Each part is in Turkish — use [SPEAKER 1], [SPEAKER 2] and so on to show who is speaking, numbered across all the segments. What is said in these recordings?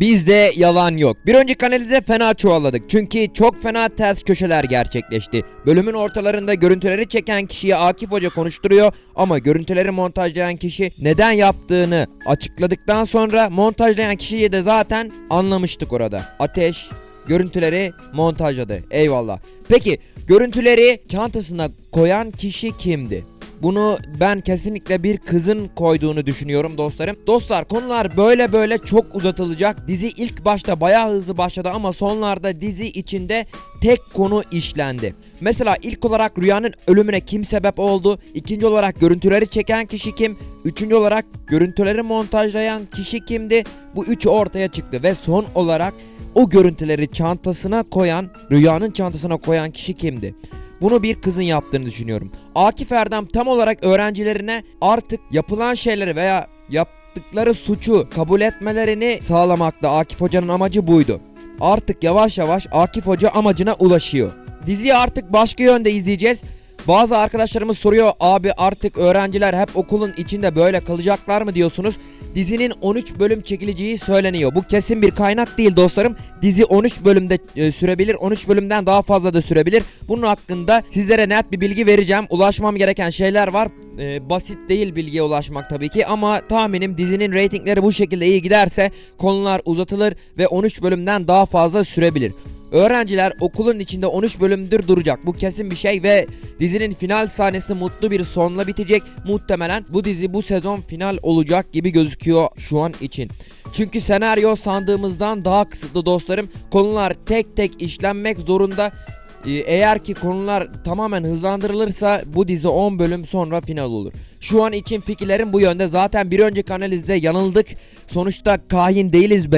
[SPEAKER 1] Bizde yalan yok. Bir önceki analize fena çuvalladık. Çünkü çok fena ters köşeler gerçekleşti. Bölümün ortalarında görüntüleri çeken kişiyi Akif Hoca konuşturuyor ama görüntüleri montajlayan kişi neden yaptığını açıkladıktan sonra montajlayan kişiyi de zaten anlamıştık orada. Ateş görüntüleri montajladı. Eyvallah. Peki görüntüleri çantasına koyan kişi kimdi? Bunu ben kesinlikle bir kızın koyduğunu düşünüyorum dostlarım. Dostlar konular böyle böyle çok uzatılacak. Dizi ilk başta bayağı hızlı başladı ama sonlarda dizi içinde tek konu işlendi. Mesela ilk olarak Rüya'nın ölümüne kim sebep oldu? İkinci olarak görüntüleri çeken kişi kim? Üçüncü olarak görüntüleri montajlayan kişi kimdi? Bu üçü ortaya çıktı ve son olarak o görüntüleri çantasına koyan, Rüya'nın çantasına koyan kişi kimdi? Bunu bir kızın yaptığını düşünüyorum. Akif Erdem tam olarak öğrencilerine artık yapılan şeyleri veya yaptıkları suçu kabul etmelerini sağlamakta. Akif Hoca'nın amacı buydu. Artık yavaş yavaş Akif Hoca amacına ulaşıyor. Diziyi artık başka yönde izleyeceğiz. Bazı arkadaşlarımız soruyor abi artık öğrenciler hep okulun içinde böyle kalacaklar mı diyorsunuz? Dizinin 13 bölüm çekileceği söyleniyor. Bu kesin bir kaynak değil dostlarım. Dizi 13 bölümde e, sürebilir. 13 bölümden daha fazla da sürebilir. Bunun hakkında sizlere net bir bilgi vereceğim. Ulaşmam gereken şeyler var. E, basit değil bilgiye ulaşmak tabii ki ama tahminim dizinin reytingleri bu şekilde iyi giderse konular uzatılır ve 13 bölümden daha fazla sürebilir. Öğrenciler okulun içinde 13 bölümdür duracak. Bu kesin bir şey ve dizinin final sahnesi mutlu bir sonla bitecek. Muhtemelen bu dizi bu sezon final olacak gibi gözüküyor şu an için. Çünkü senaryo sandığımızdan daha kısıtlı dostlarım. Konular tek tek işlenmek zorunda. Ee, Eğer ki konular tamamen hızlandırılırsa bu dizi 10 bölüm sonra final olur. Şu an için fikirlerim bu yönde. Zaten bir önceki analizde yanıldık. Sonuçta kahin değiliz be.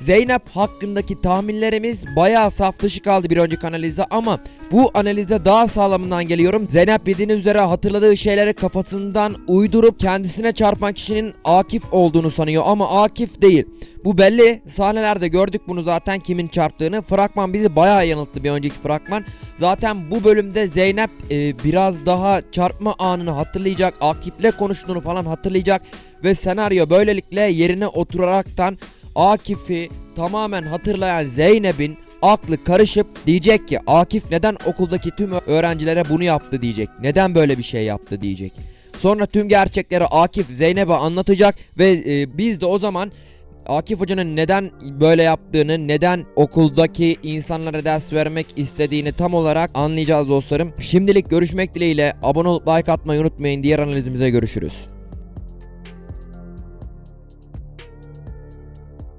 [SPEAKER 1] Zeynep hakkındaki tahminlerimiz bayağı saf dışı kaldı bir önceki analizde ama bu analizde daha sağlamından geliyorum. Zeynep bildiğiniz üzere hatırladığı şeyleri kafasından uydurup kendisine çarpan kişinin Akif olduğunu sanıyor ama Akif değil. Bu belli sahnelerde gördük bunu zaten kimin çarptığını. Fragman bizi bayağı yanılttı bir önceki fragman. Zaten bu bölümde Zeynep e, biraz daha çarpma anını hatırlayacak. Akif'le konuştuğunu falan hatırlayacak. Ve senaryo böylelikle yerine oturaraktan Akif'i tamamen hatırlayan Zeynep'in aklı karışıp diyecek ki Akif neden okuldaki tüm öğrencilere bunu yaptı diyecek. Neden böyle bir şey yaptı diyecek. Sonra tüm gerçekleri Akif Zeynep'e anlatacak ve e, biz de o zaman Akif Hoca'nın neden böyle yaptığını, neden okuldaki insanlara ders vermek istediğini tam olarak anlayacağız dostlarım. Şimdilik görüşmek dileğiyle abone olup like atmayı unutmayın. Diğer analizimize görüşürüz.